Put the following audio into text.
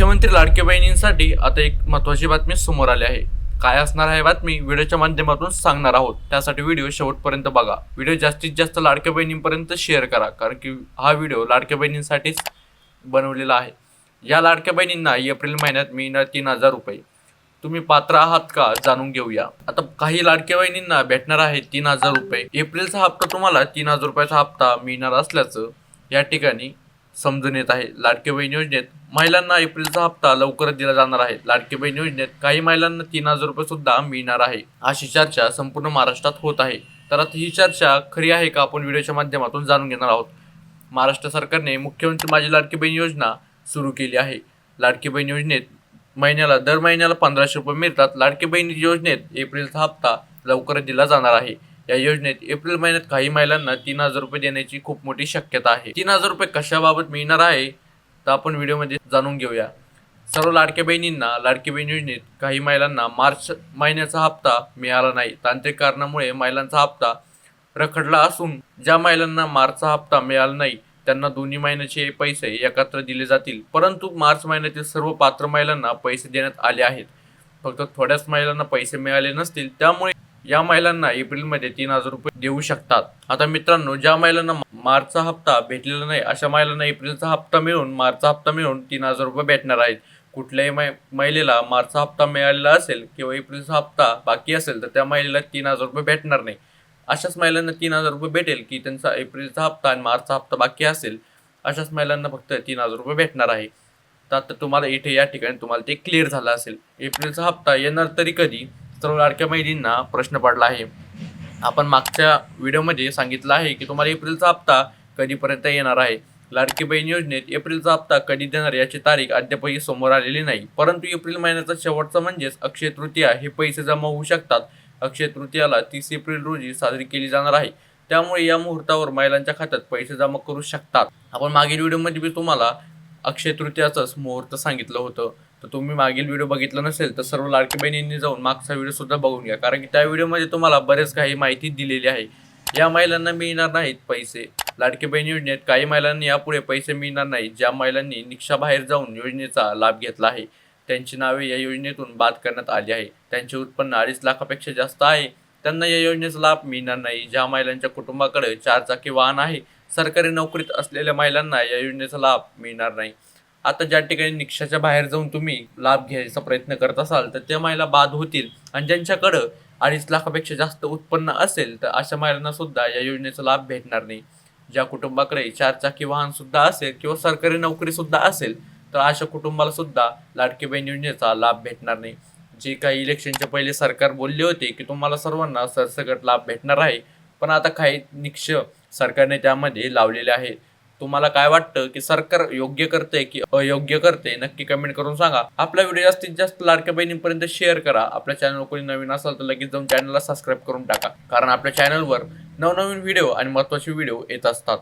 मुख्यमंत्री लाडक्या बहिणींसाठी आता एक महत्वाची बातमी समोर आली आहे. काय असणार आहे बातमी व्हिडिओच्या माध्यमातून सांगणार आहोत. त्यासाठी व्हिडिओ शेवटपर्यंत बघा. व्हिडिओ जास्तीत जास्त लाडक्या बहिणींपर्यंत शेअर करा कारण की हा व्हिडिओ लाडक्या बहिणींसाठीच बनवलेला आहे. या लाडक्या बहिणींना एप्रिल महिन्यात मिळणार तीन हजार रुपये. तुम्ही पात्र आहात का जाणून घेऊया. आता काही लाडक्या बहिणींना भेटणार आहे तीन हजार रुपये. एप्रिलचा हप्ता तुम्हाला तीन हजार रुपयाचा हप्ता मिळणार असल्याचं या ठिकाणी समजून येत आहे. लाडकी बहीण योजनेत महिलांना एप्रिलचा हप्ता लवकरच दिला जाणार आहे. लाडके बहीण योजनेत काही महिलांना तीन हजार रुपये सुद्धा मिळणार आहे. अशी चर्चा संपूर्ण महाराष्ट्रात होत आहे. तर आता ही चर्चा खरी आहे का आपण व्हिडिओच्या माध्यमातून जाणून घेणार आहोत. महाराष्ट्र सरकारने मुख्यमंत्री माझी लाडकी बहीण योजना सुरू केली आहे. लाडकी बहीण योजनेत महिन्याला दर महिन्याला पंधराशे रुपये मिळतात. लाडकी बहीण योजनेत एप्रिलचा हप्ता लवकरच दिला जाणार आहे. या योजनेत एप्रिल महिन्यात काही महिलांना तीन हजार रुपये देण्याची खूप मोठी शक्यता आहे. तीन हजार रुपये कशाबाबत मिळणार आहे तर आपण व्हिडिओमध्ये जाणून घेऊया. सर्व लाडक्या बहिणींना लाडकी बहीण योजनेत काही महिलांना मार्च महिन्याचा हप्ता मिळाला नाही. तांत्रिक कारणामुळे महिलांचा हप्ता रखडला असून ज्या महिलांना मार्चचा हप्ता मिळाला नाही त्यांना दोन्ही महिन्याचे पैसे एकत्र दिले जातील. परंतु मार्च महिन्यातील सर्व पात्र महिलांना पैसे देण्यात आले आहेत. फक्त थोड्याच महिलांना पैसे मिळाले नसतील त्यामुळे या महिलांना एप्रिलमध्ये तीन हजार रुपये देऊ शकतात. आता मित्रांनो ज्या महिलांना मार्चचा हप्ता भेटलेला नाही अशा महिलांना एप्रिलचा हप्ता मिळून मार्चचा हप्ता मिळून तीन हजार रुपये भेटणार आहेत. कुठल्याही मै महिलेला मार्चचा हप्ता मिळालेला असेल किंवा एप्रिलचा हप्ता बाकी असेल तर त्या महिलेला तीन हजार रुपये भेटणार नाही. अशाच महिलांना तीन हजार रुपये भेटेल की त्यांचा एप्रिलचा हप्ता आणि मार्चचा हप्ता बाकी असेल अशाच महिलांना फक्त तीन हजार रुपये भेटणार आहे. तर आता तुम्हाला इथे या ठिकाणी तुम्हाला ते क्लिअर झालं असेल. एप्रिलचा हप्ता येणार तरी कधी? सर्व लाडक्या बहिणींना प्रश्न पडला आहे. आपण मागच्या व्हिडिओमध्ये सांगितलं आहे की तुम्हाला एप्रिलचा हप्ता कधीपर्यंत येणार आहे? लाडकी बहीण योजनेत एप्रिलचा हप्ता कधी देणार याची तारीख अद्यापही समोर आलेली नाही. परंतु एप्रिल महिन्याचा शेवटचा म्हणजेच अक्षय तृतीया हे पैसे जमा होऊ शकतात. अक्षय तृतीयाला तीस एप्रिल रोजी साजरी केली जाणार आहे. त्यामुळे या मुहूर्तावर महिलांच्या खात्यात पैसे जमा करू शकतात. आपण मागील व्हिडिओमध्ये मी तुम्हाला अक्षय तृतीयाचंच मुहूर्त सांगितलं होतं. तर तुम्ही मागील व्हिडिओ बघितला नसेल तर सर्व लाडकी बहिणींनी जाऊन मागचा व्हिडिओ सुद्धा बघून घ्या. कारण की त्या व्हिडिओमध्ये तुम्हाला बरेच काही माहिती दिलेली आहे. या महिलांना मिळणार नाहीत पैसे. लाडकी बहीण योजनेत काही महिलांनी यापुढे पैसे मिळणार नाहीत. ज्या महिलांनी निक्षाबाहेर जाऊन योजनेचा लाभ घेतला आहे त्यांची नावे या योजनेतून बाद करण्यात आली आहे. त्यांचे उत्पन्न अडीच लाखापेक्षा जास्त आहे. त्यांना या योजनेचा लाभ मिळणार नाही. ज्या महिलांच्या कुटुंबाकडे चारचाकी वाहन आहे सरकारी नोकरीत असलेल्या महिलांना या योजनेचा लाभ मिळणार नाही. आता ज्या ठिकाणी निक्षाच्या बाहेर जाऊन तुम्ही लाभ घ्यायचा प्रयत्न करत असाल तर त्या महिला बाद होतील. आणि ज्यांच्याकडं अडीच लाखापेक्षा जास्त उत्पन्न असेल तर अशा महिलांना सुद्धा या योजनेचा लाभ भेटणार नाही. ज्या कुटुंबाकडे चार चाकी वाहन सुद्धा असेल किंवा सरकारी नोकरी सुद्धा असेल तर अशा कुटुंबाला सुद्धा लाडकी बहीण योजनेचा लाभ भेटणार नाही. जे काही इलेक्शनच्या पहिले सरकार बोलले होते की तुम्हाला सर्वांना सरसकट लाभ भेटणार आहे पण आता काही निक्ष सरकारने त्यामध्ये लावलेले आहे तुम्हाला काय वाटतं की सरकार योग्य करते की अयोग्य करते नक्की कमेंट करून सांगा. आपला व्हिडिओ जास्तीत जास्त लाडक्या बहिणींपर्यंत शेअर करा. आपल्या चॅनल कोणी नवीन असाल तर लगेच जाऊन चॅनलला सबस्क्राईब करून टाका. कारण आपल्या चॅनलवर नवनवीन व्हिडिओ आणि महत्त्वाचे व्हिडिओ येत असतात.